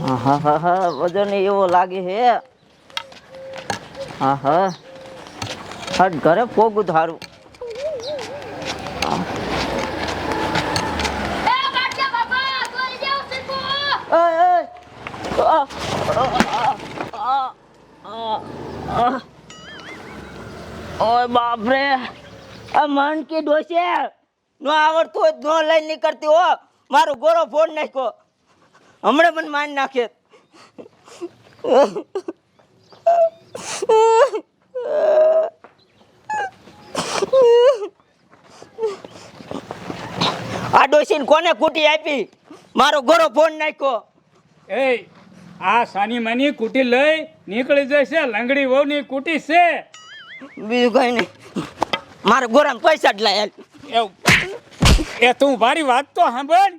હા હા હા વજન એવો લાગે હે. હા હા. હટ ઘરે પોગું ધારું ઓય બાપરે. આ મન કે ડોસે નો આવડતું હોય નો લઈને નીકળતી હો. મારો ગોરો ફોન નાખ્યો. હમણાં પણ માન નાખે. આ ડોસીને કોને કુટી આપી? મારો ગોરો ફોન નાખ્યો. એ આ સાની માની કુટી લઈ નીકળી જશે લંગડી વહુની કુટી છે. બીજું કઈ નહીં. મારા ગોરામાં પૈસા જ લાયા. એવું. એ તું મારી વાત તો સાંભળ.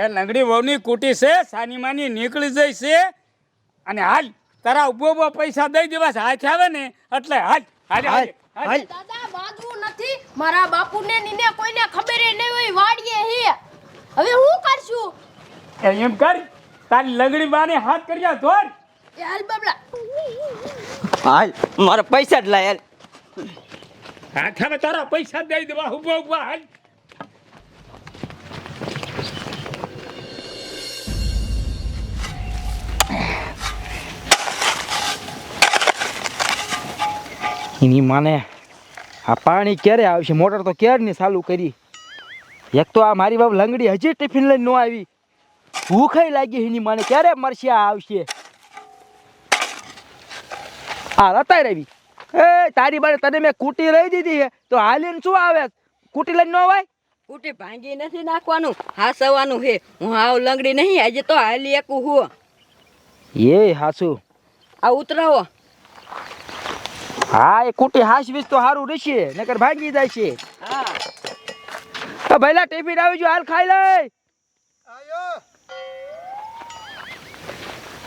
એ લંગડી વહુની કુટી છે સાની માની નીકળી જઈ છે. અને હાલ તારા ઊભો ઊભો પૈસા દઈ દેવા છે. હાથ આવે ને એટલે હાલ હાલ હાલ હાલ. હાલ દાદા બાંધવું નથી. મારા બાપુને નીને કોઈને ખબર નહીં હોય વાડીએ હે. હવે હું કરશું? એમ કર તારી લંગડી બાને હાથ કર્યા ધોર. એ હાલ બબલા. હાલ મારા પૈસા જ લાયા. હાથ આવે તારા પૈસા દઈ દેવા ઊભો ઊભો હાલ. એની માને આ પાણી ક્યારે આવશે? મોટર તો ક્યારની ચાલુ કરી? એક તો આ મારી બાપ લંગડી હજી ટિફિન લઈને ન આવી. ભૂખાઈ લાગી એની માને. ક્યારે મરશે આ આવશે? આ રતા રવી એ તારી બારે તને મેં કૂટી લઈ દીધી છે તો હાલીને શું આવે? કૂટી લઈને ન અવાય કુટી ભાંગી નથી નાખવાનું. હાસવાનું હે. હું હાવ લંગડી નહીં. આજે તો હાલી એકું હું એ હાસુ. આ ઉતરાવો. હા એ કૂટી હાસવીસ તો સારું રહેશે નકર ભાંગી જાય છે. હા તો ભઈલા ટિફિન આવી જો હાલ ખાઈ લે.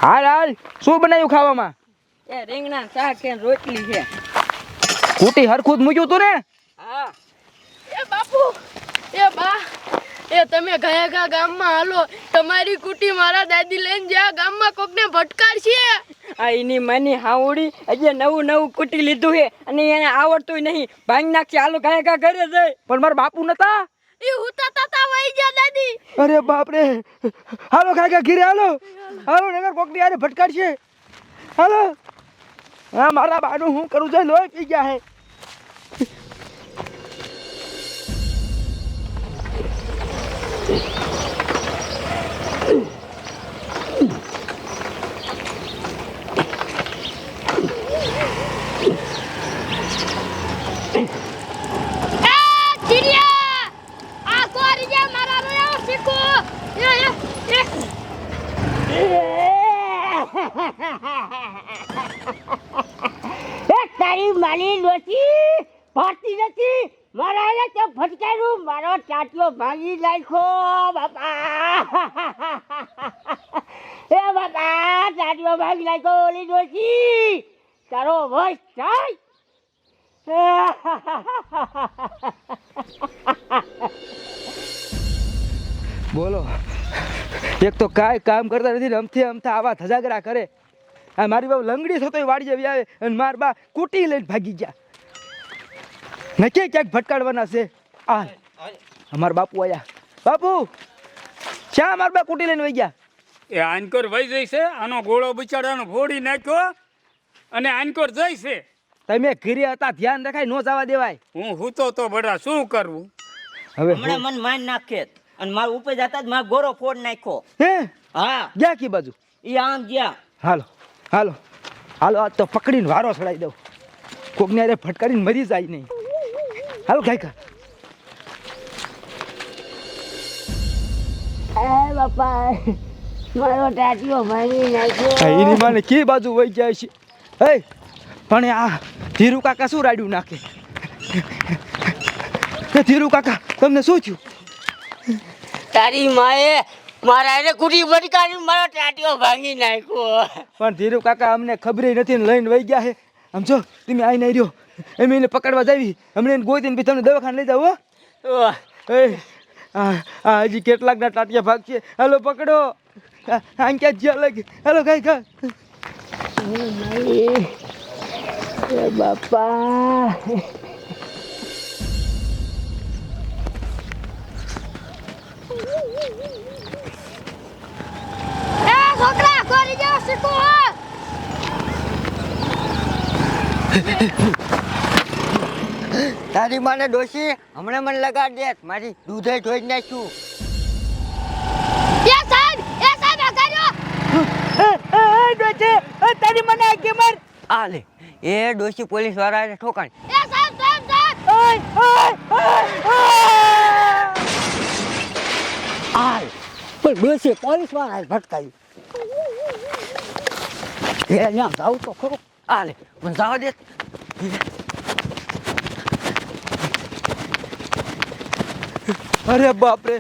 હાલ હાલ શું બનાવ્યું ખાવામાં? એ રીંગણા શાક કે રોટલી છે. કુટી હરખું જ મૂક્યું તું ને હા એ બાપુ એ બા એ તમે ગયા ગયા ગામમાં હાલો. તમારી કુટી મારા દાદી લઈને જ્યાં ગામમાં કોકને ભટકારશે આ એની માની હાવડી આજે નવું નવું કુટી લીધું છે અને એને આવડતું નહીં. ભાંગી નાખશે. હાલો ગયા ગયા ઘરે જાય પણ મારા બાપુ નતા? એ હુતા તાતા વહી ગયા દાદી. અરે બાપ રે હાલો કાકા ઘીરે હાલો. હાલો નગર કોકની આરે ભટકારશે હાલો. હા મારા બાનું હું કરું છે? લોહી પી ગયા હે તારી માલી ડોસી ભરતી નથી. મારા એને તો ફટકાર્યું મારો ચાટિયો ભાંગી નાખ્યો, બાપા. એ બાપા ચાટિયો ભાંગી નાખ્યો, ઓલી ડોસી તારો વશ થાય. બોલો, એક તો કાંઈ કામ કરતા નથી રમથી રમતા આવા ધજાગરા કરે. આ મારી બાપ લંગડી થતો વાડી જેવી આવે અને માર બા કુટી લઈને ભાગી ગયા. નકે ક્યાંક ભટકાડવાના છે? આ અમારા બાપુ આયા. બાપુ ક્યાં માર બા કૂટી લઈને વહી ગયા? એ આનકોર વહી છે આનો ગોળો બિચારાનો ફોડી નાખ્યો અને આનકોર છે. તમે ઘરે હતા ધ્યાન રખાય નો જવા દેવાય. હું હૂતો તો બડા શું કરવું હવે હમણાં મન માન નાખે અને મારા ઉપર જતા જ મારો ગોરો ફોડ નાખ્યો. હે? હા. ગયા કી બાજુ? એ આમ ગયા. હાલો. હાલો હાલો આ તો પકડીને વારો ચડાવી દઉં. કોકને અરે ફટકારીને મરી જાય નહીં. હાલો કાંઈ કા બાપા મારો નાખ્યો. એની માને કે બાજુ વહી જાય છે? હે પણ આ ધીરુ કાકા શું રાડ્યું નાખે? ધીરુ કાકા તમને શું થયું? તારી માએ મારા એને કુટી ભટકારી મારો ટાટિયો ભાંગી નાખ્યો. પણ ધીરુ કાકા અમને ખબરે નથી ને લઈને વહી ગયા છે. આમ જો તમે આઈને આવી રહ્યો એમ એને પકડવા જાવી અમને એને ગોતીને બી તમને દવાખાને લઈ જાવ હો. હજી કેટલાકના ટાટિયા ભાગ છે. હાલો પકડો. આ ક્યાં જ્યાં લાગે? હાલો કઈ કા એ બાપા. એ છોકરા કોરી જાવ શીખો. તારી માને ડોશી હમણાં મને લગાડ દે. મારી દૂધે જોઈ નાખ્યું. એ સાહેબ એ સાહેબ આ કર્યો. તારી મને આગી માર. આ લે એ ડોશી પોલીસ વાળાને ઠોકાણ. એ સાહેબ સાહેબ સાહેબ. ઓય ઓય ઓય આય પણ ડોસી પોલીસવાળા ભટકાયું. એ અહીંયા જાવ તો ખરું આ લે મને જવા દે અરે બાપરે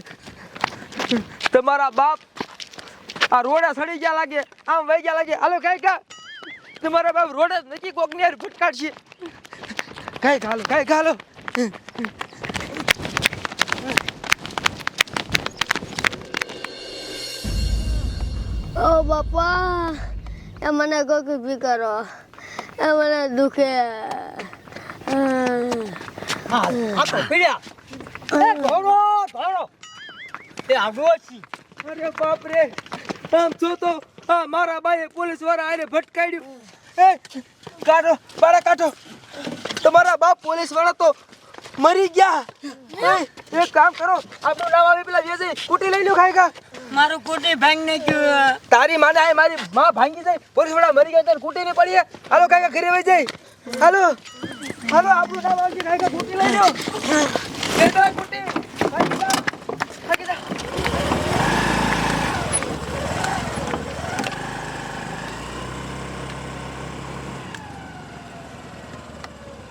તમારા બાપ આ રોડા સડી ગયા લાગે આમ વહી ગયા લાગે. હાલો કઈ કા? તમારા બાપ રોડ જ નથી કોક ને ફટકાડશે કઈ ખાલો કઈ ખાલો ઓ બાપા. મને કોક ભી કરો. એ મને દુખે. આ તો પીડ્યા એ એ આગોછી અરે બાપ આમ જો તો મારા બાએ પોલીસવાળા આને ભટકાડ્યું એ, કાઢો બારા કાઢો. તમારા બાપ પોલીસવાળા તો મરી ગયા. એક કામ કરો. આપણું નામ આવી પેલા વેજે કુટી લઈ લો ખાઈ કા મારું કુટી ભાંગ નાખ્યું તારી માને આય મારી માં ભાંગી જાય. પોલીસવાળા મરી ગયા તને કુટી ને પડી હાલો કાકા ઘરે વઈ જાય હાલો. હાલો આપણું નામ આવી ખાઈ કા કુટી લઈ લો એ તો કુટી.